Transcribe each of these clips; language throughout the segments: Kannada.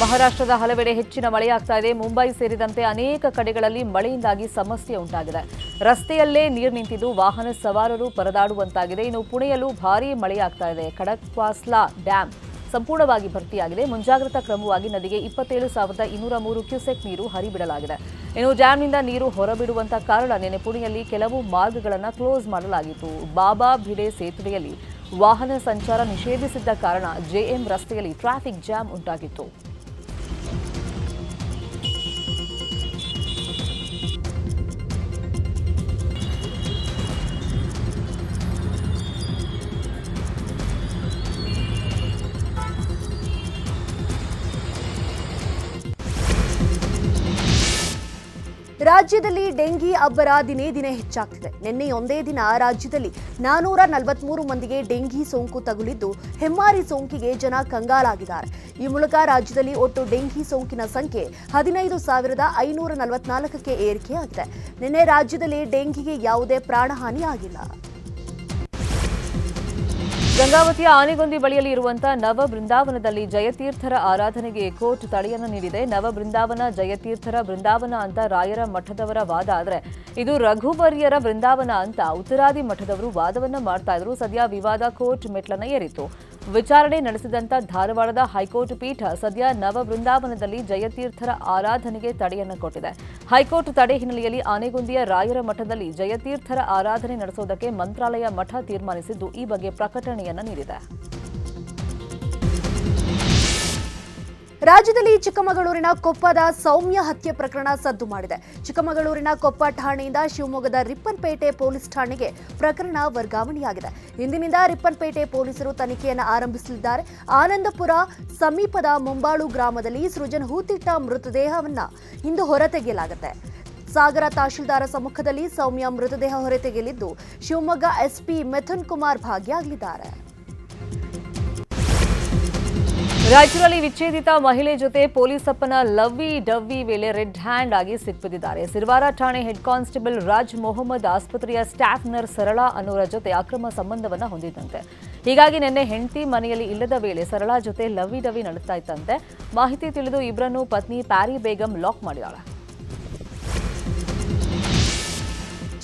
ಮಹಾರಾಷ್ಟ್ರದ ಹಲವೆಡೆ ಹೆಚ್ಚಿನ ಮಳೆಯಾಗ್ತಾ ಇದೆ. ಮುಂಬೈ ಸೇರಿದಂತೆ ಅನೇಕ ಕಡೆಗಳಲ್ಲಿ ಮಳೆಯಿಂದಾಗಿ ಸಮಸ್ಯೆ ಉಂಟಾಗಿದೆ. ರಸ್ತೆಯಲ್ಲೇ ನೀರು ನಿಂತಿದ್ದು ವಾಹನ ಸವಾರರು ಪರದಾಡುವಂತಾಗಿದೆ. ಇನ್ನು ಪುಣೆಯಲ್ಲೂ ಭಾರೀ ಮಳೆಯಾಗ್ತಾ ಇದೆ. ಖಡಕ್ವಾಸ್ಲಾ ಡ್ಯಾಂ ಸಂಪೂರ್ಣವಾಗಿ ಭರ್ತಿಯಾಗಿದೆ. ಮುಂಜಾಗ್ರತಾ ಕ್ರಮವಾಗಿ ನದಿಗೆ ಇಪ್ಪತ್ತೇಳು ಸಾವಿರದ ಇನ್ನೂರ ಮೂರು ಕ್ಯೂಸೆಕ್ ನೀರು ಹರಿಬಿಡಲಾಗಿದೆ. ಇನ್ನು ಡ್ಯಾಂನಿಂದ ನೀರು ಹೊರಬಿಡುವಂತ ಕಾರಣ ನಿನ್ನೆ ಪುಣೆಯಲ್ಲಿ ಕೆಲವು ಮಾರ್ಗಗಳನ್ನು ಕ್ಲೋಸ್ ಮಾಡಲಾಗಿತ್ತು. ಬಾಬಾ ಭಿಡೆ ಸೇತುವೆಯಲ್ಲಿ ವಾಹನ ಸಂಚಾರ ನಿಷೇಧಿಸಿದ್ದ ಕಾರಣ ಜೆಎಂ ರಸ್ತೆಯಲ್ಲಿ ಟ್ರಾಫಿಕ್ ಜಾಮ್ ಉಂಟಾಗಿತ್ತು. ರಾಜ್ಯದಲ್ಲಿ ಡೆಂಗಿ ಅಬ್ಬರ ದಿನೇ ದಿನೇ ಹೆಚ್ಚಾಗ್ತಿದೆ. ನಿನ್ನೆ ಒಂದೇ ದಿನ ರಾಜ್ಯದಲ್ಲಿ ನಾನೂರ ನಲವತ್ಮೂರು ಮಂದಿಗೆ ಡೆಂಗಿ ಸೋಂಕು ತಗುಲಿದ್ದು, ಹೆಮ್ಮಾರಿ ಸೋಂಕಿಗೆ ಜನ ಕಂಗಾಲಾಗಿದ್ದಾರೆ. ಈ ಮೂಲಕ ರಾಜ್ಯದಲ್ಲಿ ಒಟ್ಟು ಡೆಂಗಿ ಸೋಂಕಿನ ಸಂಖ್ಯೆ ಹದಿನೈದು ಸಾವಿರದ ಐನೂರ ನಲವತ್ನಾಲ್ಕಕ್ಕೆ ಏರಿಕೆಯಾಗಿದೆ. ನಿನ್ನೆ ರಾಜ್ಯದಲ್ಲಿ ಡೆಂಗಿಗೆ ಯಾವುದೇ ಪ್ರಾಣಹಾನಿ ಆಗಿಲ್ಲ. ಗಂಗಾವತಿಯ ಆನೆಗೊಂದಿ ಬಳಿಯಲ್ಲಿ ಇರುವಂತಹ ನವ ಬೃಂದಾವನದಲ್ಲಿ ಜಯತೀರ್ಥರ ಆರಾಧನೆಗೆ ಕೋರ್ಟ್ ತಡೆಯನ್ನು ನೀಡಿದೆ. ನವ ಬೃಂದಾವನ, ಜಯತೀರ್ಥರ ಬೃಂದಾವನ ಅಂತ ರಾಯರ ಮಠದವರ ವಾದ. ಆದರೆ ಇದು ರಘುವರ್ಯರ ಬೃಂದಾವನ ಅಂತ ಉತ್ತರಾದಿ ಮಠದವರು ವಾದವನ್ನ ಮಾಡ್ತಾ ಇದ್ರು. ಸದ್ಯ ವಿವಾದ ಕೋರ್ಟ್ ಮೆಟ್ಲನ್ನ ಏರಿತು ವಿಚಾರಣೆ ನಡೆಸಿದಂತ ಧಾರವಾಡದ ಹೈಕೋರ್ಟ್ ಪೀಠ ಸದ್ಯ ನವ ಬೃಂದಾವನದಲ್ಲಿ ಜಯತೀರ್ಥರ ಆರಾಧನೆಗೆ ತಡೆಯನ್ನು ಕೊಟ್ಟಿದೆ. ಹೈಕೋರ್ಟ್ ತಡೆ ಹಿನ್ನೆಲೆಯಲ್ಲಿ ಆನೆಗುಂದಿಯ ರಾಯರ ಮಠದಲ್ಲಿ ಜಯತೀರ್ಥರ ಆರಾಧನೆ ನಡೆಸುವುದಕ್ಕೆ ಮಂತ್ರಾಲಯ ಮಠ ತೀರ್ಮಾನಿಸಿದ್ದು ಈ ಬಗ್ಗೆ ಪ್ರಕಟಣೆಯನ್ನು ನೀಡಿದೆ. ರಾಜ್ಯದಲ್ಲಿ ಚಿಕ್ಕಮಗಳೂರಿನ ಕೊಪ್ಪದ ಸೌಮ್ಯ ಹತ್ಯೆ ಪ್ರಕರಣ ಸದ್ದು ಮಾಡಿದೆ. ಚಿಕ್ಕಮಗಳೂರಿನ ಕೊಪ್ಪ ಠಾಣೆಯಿಂದ ಶಿವಮೊಗ್ಗದ ರಿಪ್ಪನ್ಪೇಟೆ ಪೊಲೀಸ್ ಠಾಣೆಗೆ ಪ್ರಕರಣ ವರ್ಗಾವಣೆಯಾಗಿದೆ. ಇಂದಿನಿಂದ ರಿಪ್ಪನ್ಪೇಟೆ ಪೊಲೀಸರು ತನಿಖೆಯನ್ನು ಆರಂಭಿಸಲಿದ್ದಾರೆ. ಆನಂದಪುರ ಸಮೀಪದ ಮುಂಬಾಳು ಗ್ರಾಮದಲ್ಲಿ ಸೃಜನ್ ಹೂತಿಟ್ಟ ಮೃತದೇಹವನ್ನು ಇಂದು ಹೊರತೆಗೆಯಲಾಗುತ್ತೆ. ಸಾಗರ ತಹಶೀಲ್ದಾರ ಸಮ್ಮುಖದಲ್ಲಿ ಸೌಮ್ಯ ಮೃತದೇಹ ಹೊರತೆಗೆಯಲಿದ್ದು, ಶಿವಮೊಗ್ಗ ಎಸ್ಪಿ ಮಿಥುನ್ ಕುಮಾರ್ ಭಾಗಿಯಾಗಲಿದ್ದಾರೆ. ರಾಯಚೂರಲ್ಲಿ ವಿಚ್ಛೇದಿತ ಮಹಿಳೆ ಜೊತೆ ಪೊಲೀಸಪ್ಪನ ಲವ್ವಿ ಡವ್ವಿ ವೇಳೆ ರೆಡ್ ಹ್ಯಾಂಡ್ ಆಗಿ ಸಿಕ್ಬಿದ್ದಿದ್ದಾರೆ ಸಿರ್ವಾರ ಠಾಣೆ ಹೆಡ್ ಕಾನ್ಸ್ಟೇಬಲ್ ರಾಜ್ ಮೊಹಮ್ಮದ್ ಆಸ್ಪತ್ರೆಯ ಸ್ಟಾಫ್ ನರ್ಸ್ ಸರಳಾ ಅನ್ನೋರ ಜೊತೆ ಅಕ್ರಮ ಸಂಬಂಧವನ್ನ ಹೊಂದಿದ್ದಂತೆ. ಹೀಗಾಗಿ ನಿನ್ನೆ ಹೆಂಡತಿ ಮನೆಯಲ್ಲಿ ಇಲ್ಲದ ವೇಳೆ ಸರಳಾ ಜೊತೆ ಲವ್ವಿ ಡವ್ವಿ ನಡೆಸ್ತಾ ಇತ್ತಂತೆ. ಮಾಹಿತಿ ತಿಳಿದು ಇಬ್ಬರನ್ನು ಪತ್ನಿ ಪ್ಯಾರಿ ಬೇಗಂ ಲಾಕ್ ಮಾಡಿದಾಳೆ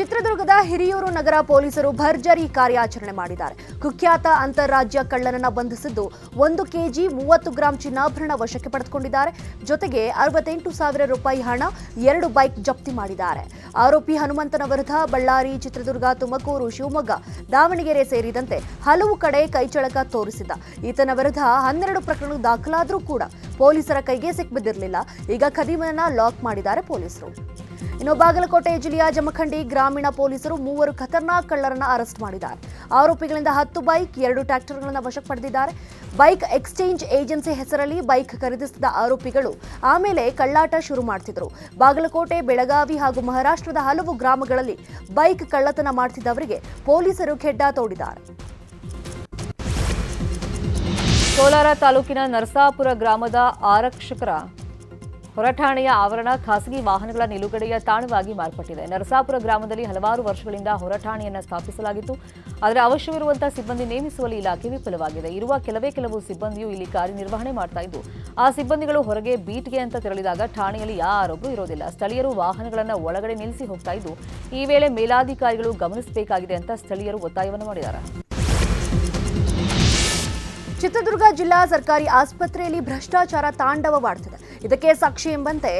ಚಿತ್ರದುರ್ಗದ ಹಿರಿಯೂರು ನಗರ ಪೊಲೀಸರು ಭರ್ಜರಿ ಕಾರ್ಯಾಚರಣೆ ಮಾಡಿದ್ದಾರೆ. ಕುಖ್ಯಾತ ಅಂತಾರಾಜ್ಯ ಕಳ್ಳನನ್ನ ಬಂಧಿಸಿದ್ದು ಒಂದು ಕೆಜಿ ಮೂವತ್ತು ಗ್ರಾಂ ಚಿನ್ನಾಭರಣ ವಶಕ್ಕೆ ಪಡೆದುಕೊಂಡಿದ್ದಾರೆ. ಜೊತೆಗೆ ಅರವತ್ತೆಂಟು ಸಾವಿರ ರೂಪಾಯಿ ಹಣ, ಎರಡು ಬೈಕ್ ಜಪ್ತಿ ಮಾಡಿದ್ದಾರೆ. ಆರೋಪಿ ಹನುಮಂತನ ವಿರುದ್ಧ ಬಳ್ಳಾರಿ, ಚಿತ್ರದುರ್ಗ, ತುಮಕೂರು, ಶಿವಮೊಗ್ಗ, ದಾವಣಗೆರೆ ಸೇರಿದಂತೆ ಹಲವು ಕಡೆ ಕೈಚಳಕ ತೋರಿಸಿದ್ದ. ಈತನ ವಿರುದ್ಧ ಹನ್ನೆರಡು ಪ್ರಕರಣ ದಾಖಲಾದರೂ ಕೂಡ ಪೊಲೀಸರ ಕೈಗೆ ಸಿಕ್ಬಿದ್ದಿರಲಿಲ್ಲ. ಈಗ ಖದೀಮನ ಲಾಕ್ ಮಾಡಿದ್ದಾರೆ ಪೊಲೀಸರು. ಇನ್ನು ಬಾಗಲಕೋಟೆ ಜಿಲ್ಲೆಯ ಜಮಖಂಡಿ ಗ್ರಾಮೀಣ ಪೊಲೀಸರು ಮೂವರು ಖತರ್ನಾಕ್ ಕಳ್ಳರನ್ನ ಅರೆಸ್ಟ್ ಮಾಡಿದ್ದಾರೆ. ಆರೋಪಿಗಳಿಂದ ಹತ್ತು ಬೈಕ್, ಎರಡು ಟ್ರ್ಯಾಕ್ಟರ್ಗಳನ್ನು ವಶಕ್ಕೆ ಪಡೆದಿದ್ದಾರೆ. ಬೈಕ್ ಎಕ್ಸ್ಚೇಂಜ್ ಏಜೆನ್ಸಿ ಹೆಸರಲ್ಲಿ ಬೈಕ್ ಖರೀದಿಸಿದ ಆರೋಪಿಗಳು ಆಮೇಲೆ ಕಳ್ಳಾಟ ಶುರು ಮಾಡ್ತಿದ್ರು. ಬಾಗಲಕೋಟೆ, ಬೆಳಗಾವಿ ಹಾಗೂ ಮಹಾರಾಷ್ಟ್ರದ ಹಲವು ಗ್ರಾಮಗಳಲ್ಲಿ ಬೈಕ್ ಕಳ್ಳತನ ಮಾಡ್ತಿದ್ದವರಿಗೆ ಪೊಲೀಸರು ಖೆಡ್ಡ ತೋಡಿದ್ದಾರೆ. ಕೋಲಾರ ತಾಲೂಕಿನ ನರಸಾಪುರ ಗ್ರಾಮದ ಆರಕ್ಷಕರ ಹೊರಠಾಣೆಯ ಆವರಣ ಖಾಸಗಿ ವಾಹನಗಳ ನಿಲುಗಡೆಯ ತಾಣವಾಗಿ ಮಾರ್ಪಟ್ಟಿದೆ. ನರಸಾಪುರ ಗ್ರಾಮದಲ್ಲಿ ಹಲವಾರು ವರ್ಷಗಳಿಂದ ಹೊರಠಾಣೆಯನ್ನು ಸ್ಥಾಪಿಸಲಾಗಿತ್ತು. ಆದರೆ ಅವಶ್ಯವಿರುವಂತಹ ಸಿಬ್ಬಂದಿ ನೇಮಿಸುವಲ್ಲಿ ಇಲಾಖೆ ವಿಫಲವಾಗಿದೆ. ಇರುವ ಕೆಲವೇ ಕೆಲವು ಸಿಬ್ಬಂದಿಯು ಇಲ್ಲಿ ಕಾರ್ಯನಿರ್ವಹಣೆ ಮಾಡ್ತಾ ಇದ್ದು, ಆ ಸಿಬ್ಬಂದಿಗಳು ಹೊರಗೆ ಬೀಟ್ಗೆ ಅಂತ ತೆರಳಿದಾಗ ಠಾಣೆಯಲ್ಲಿ ಯಾರೊಬ್ಬರು ಇರೋದಿಲ್ಲ. ಸ್ಥಳೀಯರು ವಾಹನಗಳನ್ನು ಒಳಗಡೆ ನಿಲ್ಲಿಸಿ ಹೋಗ್ತಾ ಇದ್ದು, ಈ ವೇಳೆ ಮೇಲಾಧಿಕಾರಿಗಳು ಗಮನಿಸಬೇಕಾಗಿದೆ ಅಂತ ಸ್ಥಳೀಯರು ಒತ್ತಾಯವನ್ನು ಮಾಡಿದ್ದಾರೆ. ಚಿತ್ರದುರ್ಗ ಜಿಲ್ಲಾ ಸರ್ಕಾರಿ ಆಸ್ಪತ್ರೆಯಲ್ಲಿ ಭ್ರಷ್ಟಾಚಾರ ತಾಂಡವವಾಡ್ತಿದೆ ಇದಕ್ಕೆ ಸಾಕ್ಷಿ ಎಂಬಂತೆ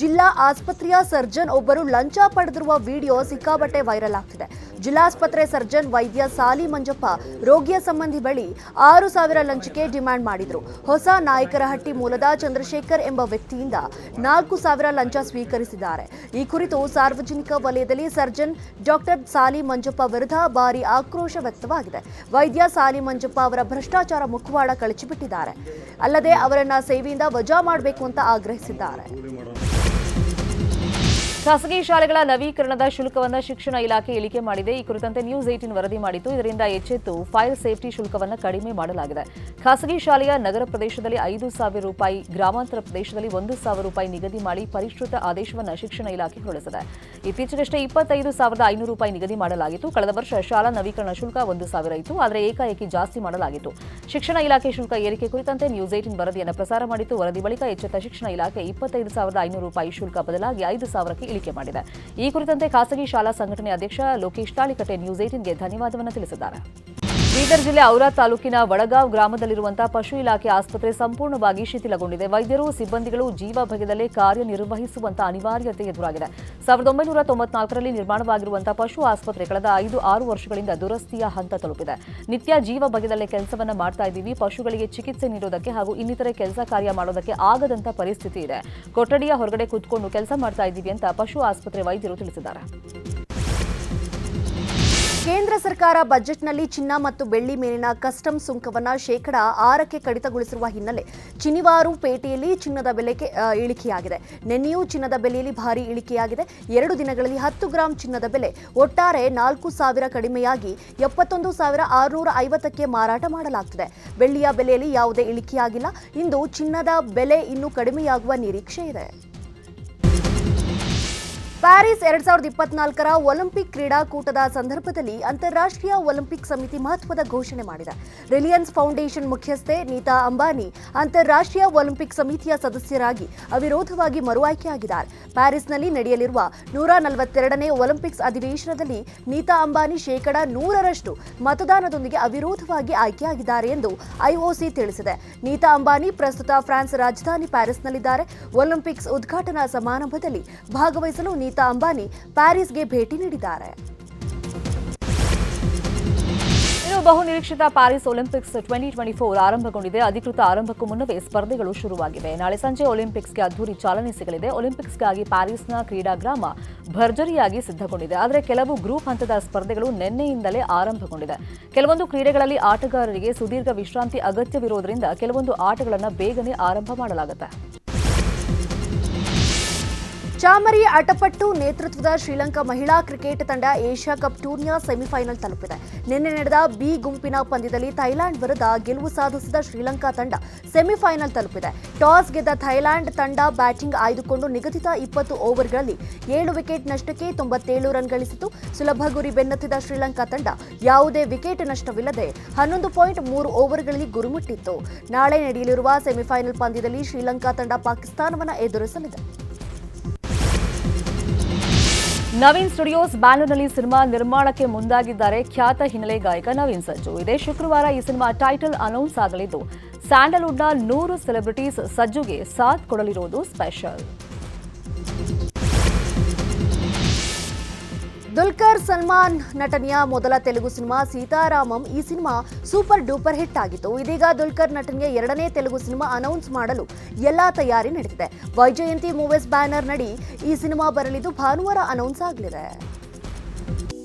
ಜಿಲ್ಲಾ ಆಸ್ಪತ್ರೆಯ ಸರ್ಜನ್ ಒಬ್ಬರು ಲಂಚ ಪಡೆದಿರುವ ವಿಡಿಯೋ ಸಿಕ್ಕಾಬಟ್ಟೆ ವೈರಲ್ ಆಗ್ತಿದೆ. ಜಿಲ್ಲಾಸ್ಪತ್ರೆ ಸರ್ಜನ್ ವೈದ್ಯ ಸಾಲಿ ಮಂಜಪ್ಪ ರೋಗಿಯ ಸಂಬಂಧಿ ಬಳಿ ಆರು ಸಾವಿರ ಲಂಚಕ್ಕೆ ಡಿಮ್ಯಾಂಡ್ ಮಾಡಿದ್ರು. ಹೊಸ ನಾಯಕರಹಟ್ಟಿ ಮೂಲದ ಚಂದ್ರಶೇಖರ್ ಎಂಬ ವ್ಯಕ್ತಿಯಿಂದ ನಾಲ್ಕು ಸಾವಿರ ಲಂಚ ಸ್ವೀಕರಿಸಿದ್ದಾರೆ. ಈ ಕುರಿತು ಸಾರ್ವಜನಿಕ ವಲಯದಲ್ಲಿ ಸರ್ಜನ್ ಡಾಕ್ಟರ್ ಸಾಲಿ ಮಂಜಪ್ಪ ವಿರುದ್ಧ ಭಾರಿ ಆಕ್ರೋಶ ವ್ಯಕ್ತವಾಗಿದೆ. ವೈದ್ಯ ಸಾಲಿ ಮಂಜಪ್ಪ ಅವರ ಭ್ರಷ್ಟಾಚಾರ ಮುಖವಾಡ ಕಳಚಿಬಿಟ್ಟಿದ್ದಾರೆ. ಅಲ್ಲದೆ ಅವರನ್ನ ಸೇವೆಯಿಂದ ವಜಾ ಮಾಡಬೇಕು ಅಂತ ಆಗ್ರಹಿಸಿದ್ದಾರೆ. ಖಾಸಗಿ ಶಾಲೆಗಳ ನವೀಕರಣದ ಶುಲ್ಕವನ್ನು ಶಿಕ್ಷಣ ಇಲಾಖೆ ಇಳಿಕೆ ಮಾಡಿದೆ. ಈ ಕುರಿತಂತೆ ನ್ಯೂಸ್ ಏಟಿನ್ ವರದಿ ಮಾಡಿತು ಇದರಿಂದ ಎಚ್ಚೆತ್ತು ಫೈರ್ ಸೇಫ್ಟಿ ಶುಲ್ಕವನ್ನು ಕಡಿಮೆ ಮಾಡಲಾಗಿದೆ. ಖಾಸಗಿ ಶಾಲೆಯ ನಗರ ಪ್ರದೇಶದಲ್ಲಿ ಐದು ಸಾವಿರ ರೂಪಾಯಿ, ಗ್ರಾಮಾಂತರ ಪ್ರದೇಶದಲ್ಲಿ ಒಂದು ಸಾವಿರ ರೂಪಾಯಿ ನಿಗದಿ ಮಾಡಿ ಪರಿಷ್ಕೃತ ಆದೇಶವನ್ನು ಶಿಕ್ಷಣ ಇಲಾಖೆ ಹೊರಡಿಸಿದೆ. ಇತ್ತೀಚೆಗಷ್ಟೇ ಇಪ್ಪತ್ತೈದು ಸಾವಿರದ ಐನೂರು ರೂಪಾಯಿ ನಿಗದಿ ಮಾಡಲಾಗಿತ್ತು. ಕಳೆದ ವರ್ಷ ಶಾಲಾ ನವೀಕರಣ ಶುಲ್ಕ ಒಂದು ಸಾವಿರ ಇತ್ತು. ಆದರೆ ಏಕಾಏಕಿ ಜಾಸ್ತಿ ಮಾಡಲಾಗಿತ್ತು. ಶಿಕ್ಷಣ ಇಲಾಖೆ ಶುಲ್ಕ ಏರಿಕೆ ಕುರಿತಂತೆ ನ್ಯೂಸ್ ಏಟಿನ್ ವರದಿಯನ್ನು ಪ್ರಸಾರ ಮಾಡಿತ್ತು. ವರದಿ ಬಳಿಕ ಎಚ್ಚೆತ್ತ ಶಿಕ್ಷಣ ಇಲಾಖೆ ಇಪ್ಪತ್ತೈದು ಸಾವಿರದ ಐನೂರು ರೂಪಾಯಿ ಶುಲ್ಕ ಬದಲಾಗಿ ಐದು ಸಾವಿರಕ್ಕೆ ಇಳಿಕೆ ಮಾಡಿದೆ. ಈ ಕುರಿತಂತೆ ಖಾಸಗಿ ಶಾಲಾ ಸಂಘಟನೆ ಅಧ್ಯಕ್ಷ ಲೋಕೇಶ್ ತಾಳಿಕಟ್ಟೆ ನ್ಯೂಸ್ ಏಟಿನ್ಗೆ ಧನ್ಯವಾದವನ್ನು ತಿಳಿಸಿದ್ದಾರೆ. ಬೀದರ್ ಜಿಲ್ಲೆ ಔರಾ ತಾಲೂಕಿನ ವಡಗಾವ್ ಗ್ರಾಮದಲ್ಲಿರುವಂತಹ ಪಶು ಇಲಾಖೆ ಆಸ್ಪತ್ರೆ ಸಂಪೂರ್ಣವಾಗಿ ಶಿಥಿಲಗೊಂಡಿದೆ. ವೈದ್ಯರು, ಸಿಬ್ಬಂದಿಗಳು ಜೀವ ಭಯದಲ್ಲೇ ಕಾರ್ಯನಿರ್ವಹಿಸುವಂತಹ ಅನಿವಾರ್ಯತೆ ಎದುರಾಗಿದೆ. ಸಾವಿರದ ಒಂಬೈನೂರ ತೊಂಬತ್ನಾಲ್ಕರಲ್ಲಿ ನಿರ್ಮಾಣವಾಗಿರುವಂತಹ ಪಶು ಆಸ್ಪತ್ರೆ ಕಳೆದ ಐದು ಆರು ವರ್ಷಗಳಿಂದ ದುರಸ್ತಿಯ ಹಂತ ತಲುಪಿದೆ. ನಿತ್ಯ ಜೀವ ಭಯದಲ್ಲೇ ಕೆಲಸವನ್ನ ಮಾಡ್ತಾ ಇದ್ದೀವಿ. ಪಶುಗಳಿಗೆ ಚಿಕಿತ್ಸೆ ನೀಡೋದಕ್ಕೆ ಹಾಗೂ ಇನ್ನಿತರೆ ಕೆಲಸ ಕಾರ್ಯ ಮಾಡೋದಕ್ಕೆ ಆಗದಂತ ಪರಿಸ್ಥಿತಿ ಇದೆ. ಕೊಠಡಿಯ ಹೊರಗಡೆ ಕೂತ್ಕೊಂಡು ಕೆಲಸ ಮಾಡ್ತಾ ಇದ್ದೀವಿ ಅಂತ ಪಶು ಆಸ್ಪತ್ರೆ ವೈದ್ಯರು ತಿಳಿಸಿದ್ದಾರೆ. ಕೇಂದ್ರ ಸರ್ಕಾರ ಬಜೆಟ್ನಲ್ಲಿ ಚಿನ್ನ ಮತ್ತು ಬೆಳ್ಳಿ ಮೇಲಿನ ಕಸ್ಟಮ್ ಸುಂಕವನ್ನು ಶೇಕಡ ಆರಕ್ಕೆ ಕಡಿತಗೊಳಿಸಿರುವ ಹಿನ್ನೆಲೆ ಶನಿವಾರು ಪೇಟೆಯಲ್ಲಿ ಚಿನ್ನದ ಬೆಲೆಗೆ ಇಳಿಕೆಯಾಗಿದೆ. ನಿನ್ನೆಯೂ ಚಿನ್ನದ ಬೆಲೆಯಲ್ಲಿ ಭಾರಿ ಇಳಿಕೆಯಾಗಿದೆ. ಎರಡು ದಿನಗಳಲ್ಲಿ ಹತ್ತು ಗ್ರಾಂ ಚಿನ್ನದ ಬೆಲೆ ಒಟ್ಟಾರೆ ನಾಲ್ಕು ಸಾವಿರ ಕಡಿಮೆಯಾಗಿ ಎಪ್ಪತ್ತೊಂದು ಸಾವಿರ ಆರುನೂರ ಐವತ್ತಕ್ಕೆ ಮಾರಾಟ ಮಾಡಲಾಗ್ತಿದೆ. ಬೆಳ್ಳಿಯ ಬೆಲೆಯಲ್ಲಿ ಯಾವುದೇ ಇಳಿಕೆಯಾಗಿಲ್ಲ. ಇಂದು ಚಿನ್ನದ ಬೆಲೆ ಇನ್ನೂ ಕಡಿಮೆಯಾಗುವ ನಿರೀಕ್ಷೆ ಇದೆ. ಪ್ಯಾರಿಸ್ ಎರಡ್ ಸಾವಿರದ ಇಪ್ಪತ್ನಾಲ್ಕರ ಒಲಿಂಪಿಕ್ ಕ್ರೀಡಾಕೂಟದ ಸಂದರ್ಭದಲ್ಲಿ ಅಂತಾರಾಷ್ಟ್ರೀಯ ಒಲಿಂಪಿಕ್ ಸಮಿತಿ ಮಹತ್ವದ ಘೋಷಣೆ ಮಾಡಿದೆ. ರಿಲಿಯನ್ಸ್ ಫೌಂಡೇಶನ್ ಮುಖ್ಯಸ್ಥೆ ನೀತಾ ಅಂಬಾನಿ ಅಂತಾರಾಷ್ಟ್ರೀಯ ಒಲಿಂಪಿಕ್ ಸಮಿತಿಯ ಸದಸ್ಯರಾಗಿ ಅವಿರೋಧವಾಗಿ ಮರು ಆಯ್ಕೆಯಾಗಿದ್ದಾರೆ ಪ್ಯಾರಿಸ್ನಲ್ಲಿ ನಡೆಯಲಿರುವ ನೂರ ನಲವತ್ತೆರಡನೇ ಒಲಿಂಪಿಕ್ಸ್ ಅಧಿವೇಶನದಲ್ಲಿ ನೀತಾ ಅಂಬಾನಿ ಶೇಕಡ ನೂರರಷ್ಟು ಮತದಾನದೊಂದಿಗೆ ಅವಿರೋಧವಾಗಿ ಆಯ್ಕೆಯಾಗಿದ್ದಾರೆ ಎಂದು ಐಒಸಿ ತಿಳಿಸಿದೆ. ನೀತಾ ಅಂಬಾನಿ ಪ್ರಸ್ತುತ ಫ್ರಾನ್ಸ್ ರಾಜಧಾನಿ ಪ್ಯಾರಿಸ್ನಲ್ಲಿದ್ದಾರೆ. ಒಲಿಂಪಿಕ್ಸ್ ಉದ್ಘಾಟನಾ ಸಮಾರಂಭದಲ್ಲಿ ಭಾಗವಹಿಸಲು ನೀತಾ ಅಂಬಾನಿ ಪ್ಯಾರಿಸ್ಗೆ ಭೇಟಿ ನೀಡಿದ್ದಾರೆ. ಬಹು ನಿರೀಕ್ಷಿತ Paris Olympics twenty twenty four ಆರಂಭಗೊಂಡಿದೆ. ಅಧಿಕೃತ ಆರಂಭಕ್ಕೂ ಮುನ್ನವೇ ಸ್ಪರ್ಧೆಗಳು ಶುರುವಾಗಿವೆ. ನಾಳೆ ಸಂಜೆ ಒಲಿಂಪಿಕ್ಸ್ಗೆ ಅದ್ದೂರಿ ಚಾಲನೆ ಸಿಗಲಿದೆ. ಒಲಿಂಪಿಕ್ಸ್ಗಾಗಿ ಪ್ಯಾರಿಸ್ನ ಕ್ರೀಡಾಗ್ರಾಮ ಭರ್ಜರಿಯಾಗಿ ಸಿದ್ಧಗೊಂಡಿದೆ. ಆದರೆ ಕೆಲವು ಗ್ರೂಪ್ ಹಂತದ ಸ್ಪರ್ಧೆಗಳು ನಿನ್ನೆಯಿಂದಲೇ ಆರಂಭಗೊಂಡಿದೆ. ಕೆಲವೊಂದು ಕ್ರೀಡೆಗಳಲ್ಲಿ ಆಟಗಾರರಿಗೆ ಸುದೀರ್ಘ ವಿಶ್ರಾಂತಿ ಅಗತ್ಯವಿರುವುದರಿಂದ ಕೆಲವೊಂದು ಆಟಗಳನ್ನು ಬೇಗನೆ ಆರಂಭ ಮಾಡಲಾಗುತ್ತೆ. ಚಾಮರಿ ಅಟಪಟ್ಟು ನೇತೃತ್ವದ ಶ್ರೀಲಂಕಾ ಮಹಿಳಾ ಕ್ರಿಕೆಟ್ ತಂಡ ಏಷ್ಯಾ ಕಪ್ ಟೂರ್ನಿಯ ಸೆಮಿಫೈನಲ್ ತಲುಪಿದೆ. ನಿನ್ನೆ ನಡೆದ ಬಿ ಗುಂಪಿನ ಪಂದ್ಯದಲ್ಲಿ ಥೈಲ್ಯಾಂಡ್ ವಿರುದ್ಧ ಗೆಲುವು ಸಾಧಿಸಿದ ಶ್ರೀಲಂಕಾ ತಂಡ ಸೆಮಿಫೈನಲ್ ತಲುಪಿದೆ. ಟಾಸ್ ಗೆದ್ದ ಥೈಲ್ಯಾಂಡ್ ತಂಡ ಬ್ಯಾಟಿಂಗ್ ಆಯ್ದುಕೊಂಡು ನಿಗದಿತ ಇಪ್ಪತ್ತು ಓವರ್ಗಳಲ್ಲಿ ಏಳು ವಿಕೆಟ್ ನಷ್ಟಕ್ಕೆ ತೊಂಬತ್ತೇಳು ರನ್ ಗಳಿಸಿತು. ಸುಲಭ ಗುರಿ ಬೆನ್ನತ್ತಿದ ಶ್ರೀಲಂಕಾ ತಂಡ ಯಾವುದೇ ವಿಕೆಟ್ ನಷ್ಟವಿಲ್ಲದೆ ಹನ್ನೊಂದು ಪಾಯಿಂಟ್ ಮೂರು ಓವರ್ಗಳಲ್ಲಿ ಗುರಿಮುಟ್ಟಿತ್ತು. ನಾಳೆ ನಡೆಯಲಿರುವ ಸೆಮಿಫೈನಲ್ ಪಂದ್ಯದಲ್ಲಿ ಶ್ರೀಲಂಕಾ ತಂಡ ಪಾಕಿಸ್ತಾನವನ್ನು ಎದುರಿಸಲಿದೆ. ನವೀನ್ ಸ್ಟುಡಿಯೋಸ್ ಬ್ಯಾನರ್ನಲ್ಲಿ ಸಿನಿಮಾ ನಿರ್ಮಾಣಕ್ಕೆ ಮುಂದಾಗಿದ್ದಾರೆ ಖ್ಯಾತ ಹಿನ್ನೆಲೆ ಗಾಯಕ ನವೀನ್ ಸಜ್ಜು ಇದೇ ಶುಕ್ರವಾರ ಈ ಸಿನಿಮಾ ಟೈಟಲ್ ಅನೌನ್ಸ್ ಆಗಲಿದ್ದು, ಸ್ಯಾಂಡಲ್ವುಡ್ನ ನೂರು ಸೆಲೆಬ್ರಿಟೀಸ್ ಸಜ್ಜುಗೆ ಸಾಥ್ ಕೊಡಲಿರುವುದು ಸ್ಪೆಷಲ್. ದುಲ್ಕರ್ ಸಲ್ಮಾನ್ ನಟನೆಯ ಮೊದಲ ತೆಲುಗು ಸಿನಿಮಾ ಸೀತಾರಾಮಂ ಈ ಸಿನಿಮಾ ಸೂಪರ್ ಡೂಪರ್ ಹಿಟ್ ಆಗಿತ್ತು. ಇದೀಗ ದುಲ್ಕರ್ ನಟನೆಯ ಎರಡನೇ ತೆಲುಗು ಸಿನಿಮಾ ಅನೌನ್ಸ್ ಮಾಡಲು ಎಲ್ಲಾ ತಯಾರಿ ನಡೆದಿದೆ. ವೈಜಯಂತಿ ಮೂವೀಸ್ ಬ್ಯಾನರ್ ನಡಿ ಈ ಸಿನಿಮಾ ಬರಲಿದ್ದು ಭಾನುವಾರ ಅನೌನ್ಸ್ ಆಗಲಿದೆ.